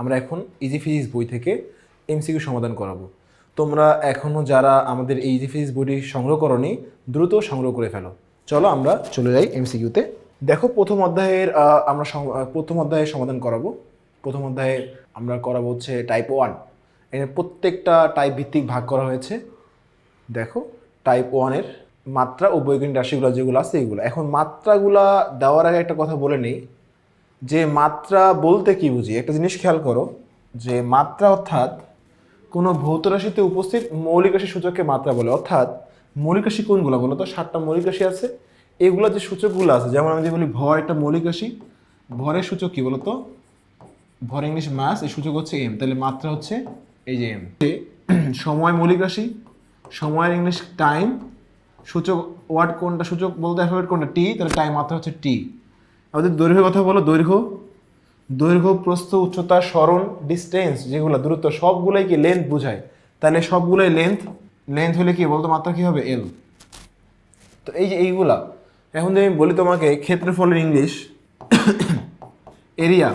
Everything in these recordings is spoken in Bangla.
আমরা এখন ইজি ফিজিক্স বই থেকে এমসিকিউ সমাধান করাবো। তোমরা এখনও যারা আমাদের এই ইজি ফিজিক্স বইটি সংগ্রহ করনি, দ্রুত সংগ্রহ করে ফেলো। চলো আমরা চলে যাই এমসিকিউতে দেখো, প্রথম অধ্যায়ের আমরা প্রথম অধ্যায়ের সমাধান করাবো। প্রথম অধ্যায়ে আমরা করাবো হচ্ছে টাইপ ওয়ান এখানে প্রত্যেকটা টাইপ ভিত্তিক ভাগ করা হয়েছে। দেখো টাইপ ওয়ানের মাত্রা ও বৈজ্ঞানিক রাশিগুলো যেগুলো আছে, এগুলো। এখন মাত্রাগুলা দেওয়ার আগে একটা কথা বলে নেই। যে মাত্রা বলতে কি বুঝি? একটা জিনিস খেয়াল করো, যে মাত্রা অর্থাৎ কোনো ভৌত রাশিতে উপস্থিত মৌলিক রাশি সূচককে মাত্রা বলে। অর্থাৎ মৌলিক রাশি কোনগুলো বলো তো? সাতটা মৌলিক রাশি আছে। এগুলো যে সূচকগুলো আছে, যেমন আমি যে বলি ভর একটা মৌলিক রাশি, ভরের সূচক কি বলতো ভর ইংলিশ মাস, এই সূচক হচ্ছে এম তাহলে মাত্রা হচ্ছে এই যে এম সময় মৌলিক রাশি, সময়ের ইংলিশ টাইম সূচক ওয়ার্ড কোনটা সূচক বলতে অ্যালফাবেট কোনটা? টি তাহলে টাইম মাত্রা হচ্ছে টি আমাদের দৈর্ঘ্যের কথা বলো, দৈর্ঘ্য। দৈর্ঘ্য, প্রস্থ, উচ্চতা, স্মরণ ডিস্টেন্স যেগুলো, দূরত্ব, সবগুলোই কি লেন্থ বোঝায়? তাহলে সবগুলোই লেন্থ লেন্থ হলে কি, বলতো মাত্রা কি হবে? এল তো এই যে এইগুলা, এখন যদি আমি বলি তোমাকে ক্ষেত্রফলের ইংলিশ এরিয়া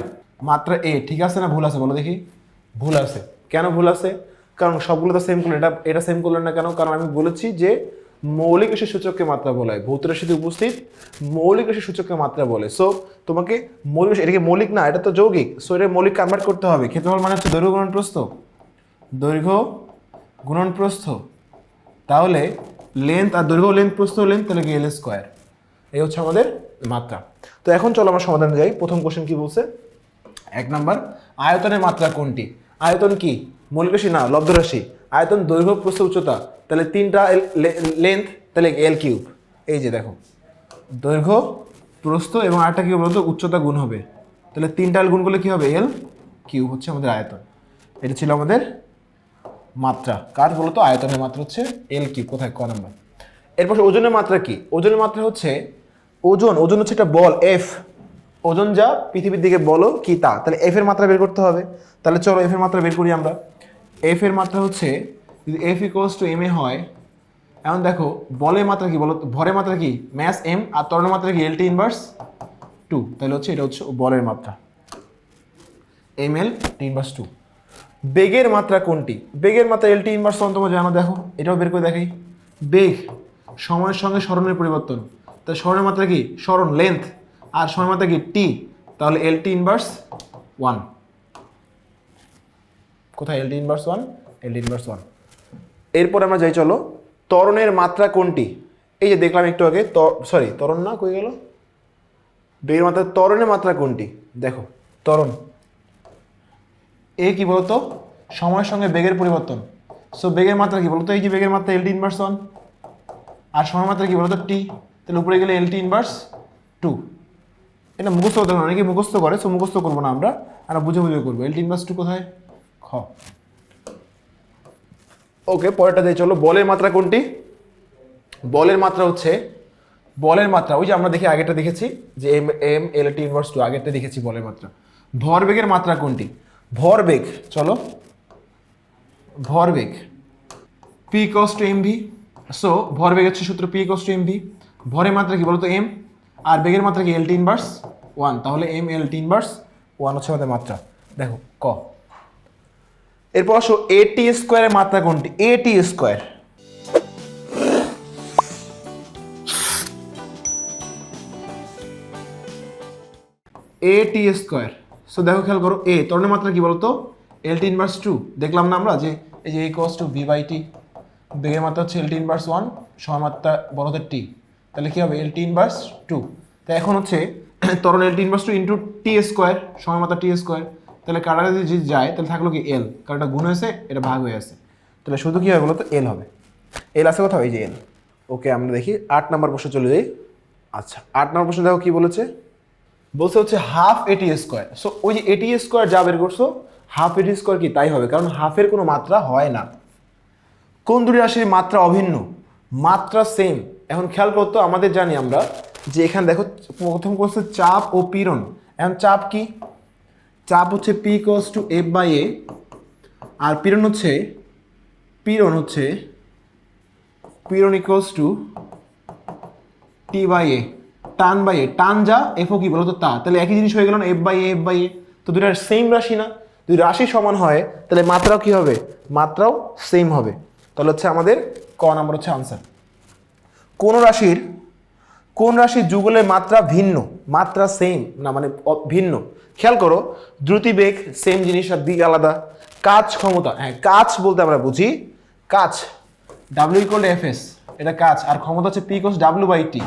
মাত্রা এ ঠিক আছে না ভুল আছে বলো দেখি? ভুল আছে। কেন ভুল আছে? কারণ সবগুলো তো সেম করল এটা এটা সেম করলেন না কেন? কারণ আমি বলেছি যে মৌলিক এসে সূচককে মাত্রা বলা হয় ভৌত রাশিতে উপস্থিত, মৌলিক রাশি সূচককে মাত্রা বলে। সো তোমাকে মৌলিক রাশি- এটা মৌলিক না, এটা তো যৌগিক। সো এটা মৌলিক কনভার্ট করতে হবে। ক্ষেত্রফল মানে হচ্ছে দৈর্ঘ্য গুণন প্রস্থ। দৈর্ঘ্য গুণন প্রস্থ। তাহলে লেন্থ আর দৈর্ঘ্য লেন্থ প্রস্থ লেন্থ তাহলে এল স্কোয়ার এই হচ্ছে আমাদের মাত্রা। তো এখন চলো আমরা সমাধানে যাই। প্রথম কোশ্চেন কি বলছে? এক নাম্বার, আয়তনের মাত্রা কোনটি? আয়তন কি? মৌলিক রাশি না, লব্ধ রাশি। আয়তন দৈর্ঘ্য প্রস্থ উচ্চতা, তাহলে তিনটা লেন্থ তাহলে এল কিউব এই যে দেখো, দৈর্ঘ্য, প্রস্থ এবং আরেকটা কি বলতো উচ্চতা গুণ হবে। তাহলে তিনটা গুণ করলে কি হবে? এল কিউব হচ্ছে আমাদের আয়তন। এটা ছিল আমাদের মাত্রা। কার বলতো? আয়তনের মাত্রা হচ্ছে এল কিউব কোথায়? ক নাম্বার। এরপর ওজনের মাত্রা কি? ওজনের মাত্রা হচ্ছে ওজন। ওজন হচ্ছে একটা বল এফ ওজন যা পৃথিবীর দিকে বলো কি তা। তাহলে এফ এর মাত্রা বের করতে হবে। তাহলে চলো এফ এর মাত্রা বের করি আমরা। এফ এর মাত্রা হচ্ছে, যদি F equals to M A হয়, এখন দেখো, বলের মাত্রা কি বলো? ভরের মাত্রা কি? ম্যাস এম আর তরণের মাত্রা কি? এল টি ইনভার্স টু তাহলে হচ্ছে এটা হচ্ছে বলের মাত্রা। M L T inverse two বেগের মাত্রা কোনটি? বেগের মাত্রা এল টি ইনভার্স ওয়ান তোমরা জানো, দেখো। এটাও বের করে দেখাই। বেগ সময়ের সঙ্গে স্মরণের পরিবর্তন। তাহলে স্মরণের মাত্রা কি? স্মরণ লেন্থ আর সময়ের মাত্রা কি? টি তাহলে এল টি ইনভার্স ওয়ান কোথায়? L T inverse one L T inverse one এরপর আমরা যাই, চলো। ত্বরণের মাত্রা কোনটি? এই যে দেখলাম একটু আগে সরি ত্বরণ না, কই গেল? বেগের মাত্রা ত্বরণের মাত্রা কোনটি? দেখো ত্বরণ এ কি বলতো? সময়ের সঙ্গে বেগের পরিবর্তন। সো বেগের মাত্রা কি বলতো? এই যে বেগের মাত্রা এল টি ইনভার্স ওয়ান আর সময় মাত্রা কি বলতো? টি তাহলে উপরে গেলে এল টি ইনভার্স টু এটা মুখস্থ করতে অনেকে মুখস্থ করে? সো মুখস্থ করব না আমরা আমরা বুঝে বুঝে করব। এল টি ইনভার্স টু কোথায়? ওকে, পরেরটা দিয়ে চলো। বলের মাত্রা কোনটি? বলের মাত্রা হচ্ছে, বলের মাত্রা, ওই যে আমরা দেখি আগেরটা দেখেছি, যে M M L T inverse two আগেরটা দেখেছি বলের মাত্রা। ভরবেগের মাত্রা কোনটি? ভরবেগ, চলো। ভরবেগ P cos to M V so ভরবেগ হচ্ছে সূত্র P cos to M V ভরের মাত্রা কি বলতো এম আর বেগের মাত্রা কি এল টি ইনভার্স ওয়ান তাহলে M L T inverse one হচ্ছে আমাদের মাত্রা। দেখো, ক। এরপর আসো এ টি স্কোয়ারের মাত্রা কোনটি? A T square A T square so দেখো, খেয়াল করো এ তরণের মাত্রা কি বলতো? এল টি ইনভার্স টু দেখলাম না আমরা যে, এই যে A cos to V by T বেগের মাত্রা হচ্ছে এল টি ইনভার্স ওয়ান সময় মাত্রা বড়দের টি তাহলে কি হবে? এল টি ইনভার্স টু তা এখন হচ্ছে তরণ L T inverse two into T square সময় মাত্রা টি স্কোয়ার তাহলে কাটা যদি যায়, তাহলে থাকল কি এল কারণ এটা গুণ হয়েছে, এটা ভাগ হয়ে আছে। তাহলে শুধু কি হবে বলতো এল হবে? এল আছে কোথাও? এই যে এল ওকে, আমরা দেখি, আট নম্বর প্রশ্ন চলে যাই। আচ্ছা আট নম্বর প্রশ্ন দেখো কি বলেছে? বলছে হচ্ছে হাফ এটি স্কোয়ার সো ওই যে এটি স্কোয়ার যা বের করছ হাফ এটি স্কোয়ার কি? তাই হবে, কারণ হাফের কোনো মাত্রা হয় না। কোন দুটি রাশির মাত্রা অভিন্ন? মাত্রা সেম এখন খেয়াল করতো আমাদের জানি আমরা যে এখানে দেখো, প্রথম করছে চাপ ও পীড়ন। এখন চাপ কি? চাপ হচ্ছে P equals to F by A আর পীড়ন হচ্ছে পীড়ন হচ্ছে, পীড়ন equals to T by A টান বাই এ টান যা এফও কি বলতো তা তাহলে একই জিনিস হয়ে গেল না F by A F by A তো দুটার সেম রাশি না। তো যদি রাশি সমান হয়, তাহলে মাত্রাও কি হবে? মাত্রাও সেম হবে। তাহলে হচ্ছে আমাদের ক নাম্বার হচ্ছে আনসার কোন রাশির কোন রাশির যুগলের মাত্রা ভিন্ন? মাত্রা সেম না মানে ভিন্ন। খেয়াল করো দ্রুতি বেগ সেম জিনিস আর দিক আলাদা। কাজ ক্ষমতা হ্যাঁ কাজ বলতে আমরা বুঝি, কাজ। ডাব্লিউ ইকুয়াল এফ এস এটা কাজ। আর ক্ষমতা হচ্ছে P equals W by T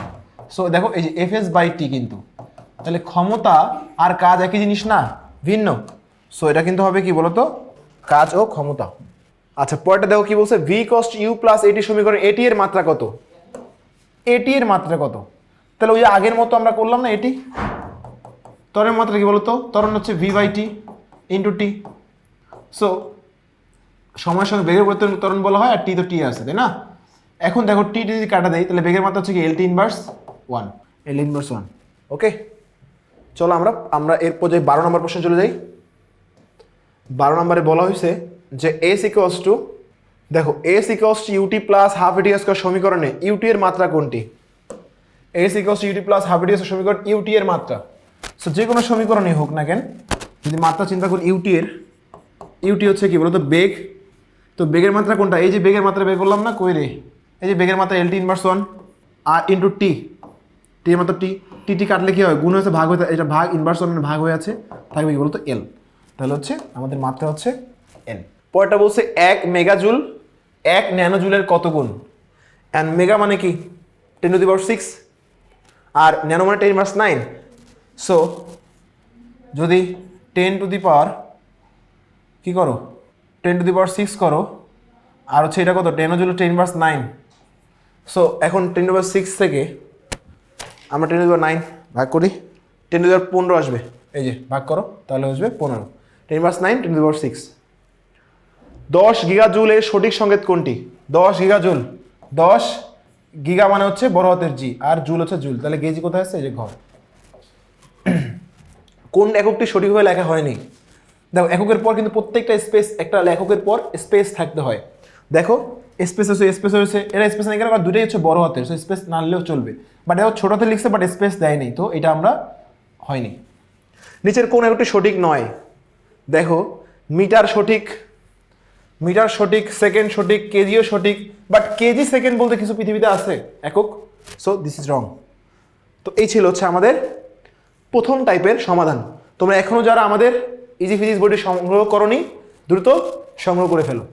so দেখো, এই যে এফ এস বাই টি কিন্তু। তাহলে ক্ষমতা আর কাজ একই জিনিস না, ভিন্ন। সো এটা কিন্তু হবে কি বলতো? কাজ ও ক্ষমতা। আচ্ছা পরেরটা দেখো কি বলছে? ভি কস্ট ইউ প্লাস এটি সমীকরণ এটি এর মাত্রা কত? এটি এর মাত্রা কত? তাহলে ওই আগের মতো আমরা করলাম না এটি? তরের মাত্রা কি বলতো? তরণ হচ্ছে V by T into T so সময়ের সঙ্গে বেগের পরিবর্তন ত্বরণ বলা হয় আর টি তো টি আছে তাই না? এখন দেখো টি যদি কাটা দেয় তাহলে বেগের মাত্রা হচ্ছে কি L T inverse one L inverse one okay চলো আমরা আমরা এর পর্যায়ে বারো নম্বর প্রশ্ন চলে যাই। বারো নম্বরে বলা হয়েছে যে এস ইকোয়াস টু দেখো S equals to UT plus half AT square সমীকরণে ইউটি এর মাত্রা কোনটি? S equals to UT plus square সমীকরণ ইউটি এর মাত্রা। সো যে কোনো সমীকরণই হোক না কেন, যদি মাত্রা চিন্তা করি ইউটি এর ইউটি হচ্ছে কি বলতো বেগ? তো বেগের মাত্রা কোনটা? এই যে বেগের মাত্রা বের করলাম না, কই রে? এই যে বেগের মাত্রা এল টি ইনভার্স ওয়ান আর ইন্টু টি টি এর মাত্রা টি টি টি কাটলে কি হয়? গুণ হয়েছে, ভাগ হয়ে এটা ভাগ ইনভার্স ওয়ান ভাগ হয়ে আছে, থাকবে কি বলতো এল তাহলে হচ্ছে আমাদের মাত্রা হচ্ছে এল পরেরটা বলছে এক মেগাজুল, এক ন্যানোজুলের কত গুণ? অ্যান্ড মেগা মানে কি? Ten to the power six R nano মানে টেন মার্স নাইন। সো যদি টেন টু দি পাওয়ার কি করো? Ten to the power six করো। আর হচ্ছে এটা কত? টেন হচ্ছিল টেন ভার্স নাইন সো এখন টেন টু পাওয়ার সিক্স থেকে আমরা টেন টু পাওয়ার নাইন ভাগ করি। টেন টু পাওয়ার পনেরো আসবে। এই যে ভাগ করো তাহলে আসবে পনেরো। Ten inverse nine ten to power six দশ গিগা জুলের সঠিক সংকেত কোনটি? দশ গিগা জুল দশ গিগা মানে হচ্ছে বড় হাতের জি, আর জুল হচ্ছে জুল। তাহলে গেজি কোথায় এই যে ঘর। কোন এককটি সঠিকভাবে লেখা হয়নি? দেখো, এককের পর কিন্তু প্রত্যেকটা স্পেস একটা লেখকের পর স্পেস থাকতে হয়। দেখো স্পেস হচ্ছে স্পেস হয়েছে এটা স্পেস নেই কারণ দুটোই হচ্ছে বড় হাতের সো স্পেস না নিলেও চলবে। বাট এটা ছোট হাতে লিখছে বাট স্পেস দেয়নি, তো এটা আমরা হয়নি। নিচের কোন এককটি সঠিক নয়। দেখো, মিটার সঠিক মিটার সঠিক সেকেন্ড সঠিক, কেজিও সঠিক বাট কেজি সেকেন্ড বলতে কিছু পৃথিবীতে আছে, একক। সো দিস ইজ রং তো এই ছিল হচ্ছে আমাদের প্রথম টাইপের সমাধান। তোমরা এখনও যারা আমাদের ইজি ফিজিক্স বইটি সংগ্রহ করনি, দ্রুত সংগ্রহ করে ফেলো।